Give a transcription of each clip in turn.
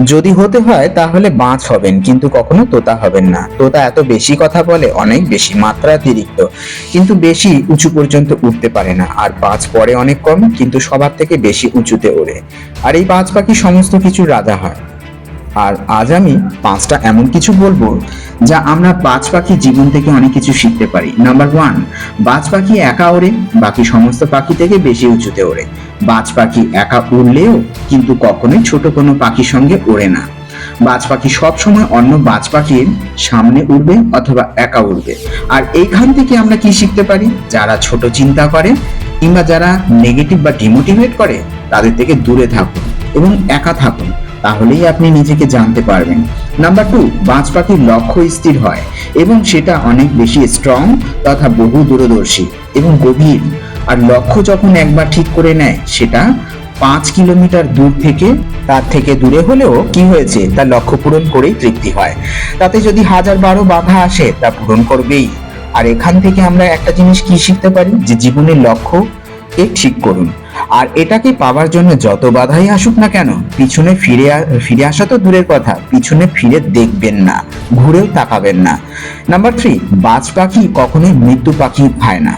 যদি হতে হয়, তাহলে বাঁচ হবেন, কিন্তু কখনো তোতা হবেন না। তোতা এত বেশি কথা বলে, অনেক বেশি মাত্রা অতিরিক্ত। কিন্তু বেশি উঁচু পর্যন্ত উঠতে পারে না। আর বাজ পরে অনেক কম, কিন্তু সবার থেকে বেশি উঁচুতে ওড়ে। আর এই বাজ পাখি সমস্ত কিছু রাজা হয়। আর আজ আমি পাঁচটা এমন কিছু বলব যা আমরা বাজ পাখি জীবন থেকে অনেক কিছু শিখতে পারি। নাম্বার ওয়ান বাজ পাখি একা ওড়ে, বাকি সমস্ত পাখি থেকে বেশি উঁচুতে ওড়ে। বাজ পাখি একা উড়লেও কিন্তু কখনোই ছোট কোনো পাখির সঙ্গে ওড়ে না। বাজ পাখি সবসময় অন্য বাজ পাখির সামনে উড়বে অথবা একা উড়বে। আর এইখান থেকে আমরা কি শিখতে পারি? যারা ছোট চিন্তা করে কিংবা যারা নেগেটিভ বা ডিমোটিভেট করে, তাদের থেকে দূরে থাকুন এবং একা থাকুন। তাহলেই আপনি নিজেকে জানতে পারবেন। নাম্বার টু বাজ পাখির লক্ষ্য স্থির হয় এবং সেটা অনেক বেশি স্ট্রং তথা বহু দূরদর্শী এবং গভীর। আর লক্ষ্য যখন একবার ঠিক করে নেয়, সেটা পাঁচ কিলোমিটার দূর থেকে, তার থেকে দূরে হলেও কি হয়েছে তার লক্ষ্য পূরণ করেই তৃপ্তি হয়। তাতে যদি হাজার বারো বাধা আসে, তা পূরণ করবেই। আর এখান থেকে আমরা একটা জিনিস কি শিখতে পারি? যে জীবনের লক্ষ্যকে ঠিক করুন। আর এটাকে পাওয়ার জন্য যত বাধাই আসুক না কেন, পিছনে ফিরে ফিরে আসা তো দূরের কথা, পিছনে ফিরে দেখবেন না, ঘুরেও তাকাবেন না। নাম্বার থ্রি বাজ পাখি কখনোই মৃত্যু পাখি খায় না।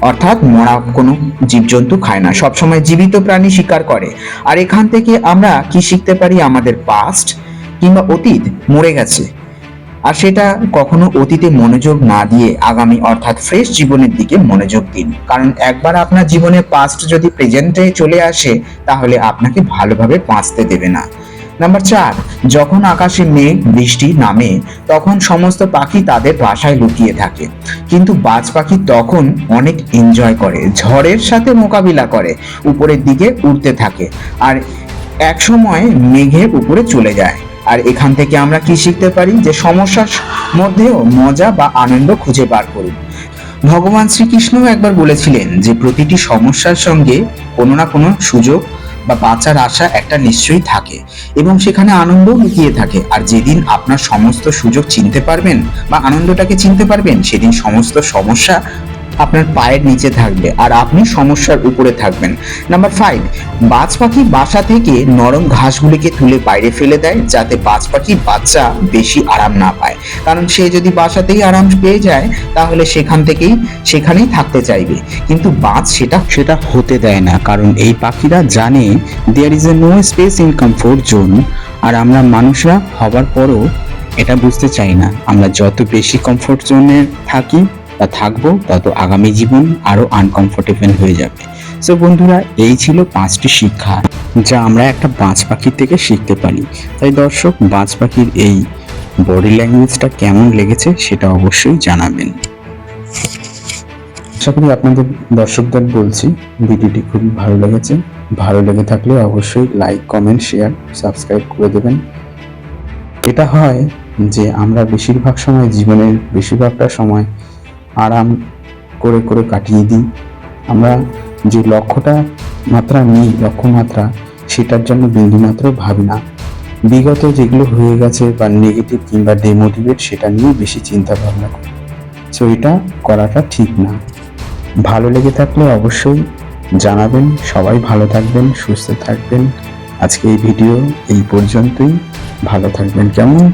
অর্থাৎ মরা কোনো জীবজন্তু খায় না। সবসময় জীবিত প্রাণী শিকার করে। আর এখান থেকে আমরা কি শিখতে পারি আমাদের পাস্ট কিংবা অতীত মরে গেছে। আর সেটা কখনো অতীতে মনোযোগ না দিয়ে আগামী, অর্থাৎ ফ্রেশ জীবনের দিকে মনোযোগ দিন। কারণ একবার আপনার জীবনে পাস্ট যদি প্রেজেন্টে চলে আসে, তাহলে আপনাকে ভালোভাবে বাঁচতে দেবে না। নাম্বার চার, যখন আকাশে মেঘ, বৃষ্টি নামে, তখন সমস্ত পাখি তাদের বাসায় লুকিয়ে থাকে। কিন্তু বাজ পাখি তখন অনেক এনজয় করে, ঝড়ের সাথে মোকাবিলা করে, উপরের দিকে উড়তে থাকে। আর এক সময় মেঘের উপরে চলে যায়। আর এখান থেকে আমরা কি শিখতে পারি? যে সমস্যার মধ্যেও মজা বা আনন্দ খুঁজে বার করুন। ভগবান শ্রীকৃষ্ণ একবার বলেছিলেন যে প্রতিটি সমস্যার সঙ্গে কোনো না কোনো সুযোগ বা বাঁচার আশা একটা নিশ্চয়ই থাকে এবং সেখানে আনন্দ লুকিয়ে থাকে। আর যেদিন আপনার সমস্ত সুযোগ চিনতে পারবেন বা আনন্দটাকে চিনতে পারবেন, সেদিন সমস্ত সমস্যা আপনার পায়ের নিচে থাকবে আর আপনি সমস্যার উপরে থাকবেন। নাম্বার ফাইভ বাজ পাখি বাসা থেকে নরম ঘাসগুলিকে তুলে বাইরে ফেলে দেয় যাতে বাজ পাখি বাচ্চা বেশি আরাম না পায়। কারণ সে যদি বাসাতেই আরাম পেয়ে যায়, তাহলে সেখান থেকেই, সেখানেই থাকতে চাইবে। কিন্তু বাজ সেটা সেটা হতে দেয় না, কারণ এই পাখিরা জানে there is a no space in comfort zone আর আমরা মানুষরা হবার পরও এটা বুঝতে চাই না। আমরা যত বেশি কমফোর্ট জোনে থাকি বা থাকব তত আগামী জীবন আরও আনকমফোর্টেবল হয়ে যাবে। সো বন্ধুরা, এই ছিল পাঁচটি শিক্ষা, যা আমরা একটা বাজ পাখির থেকে শিখতে পারি। তাই দর্শক, বাজ পাখির এই বডি ল্যাঙ্গুয়েজটা কেমন লেগেছে সেটা অবশ্যই জানাবেন। আশা করি আপনাদের দর্শকদের বলছি, ভিডিওটি খুবই ভালো লেগেছে। ভালো লেগে থাকলে অবশ্যই লাইক কমেন্ট শেয়ার সাবস্ক্রাইব করে দেবেন। এটা হয় যে আমরা বেশিরভাগ সময়, জীবনের বেশিরভাগটা সময় আরাম করে করে কাটিয়ে দিই। আমরা যে লক্ষ্যটা মাত্রা নিই লক্ষ্যমাত্রা সেটার জন্য বিন্দুমাত্র ভাবি না। বিগত যেগুলো হয়ে গেছে বা নেগেটিভ কিংবা ডেমোটিভেট সেটা নিয়ে বেশি চিন্তা ভাবনা করি। সো এটা করাটা ঠিক না। ভালো লেগে থাকলে অবশ্যই জানাবেন। সবাই ভালো থাকবেন, সুস্থ থাকবেন। আজকে এই ভিডিও এই পর্যন্তই। ভালো থাকবেন। কেমন?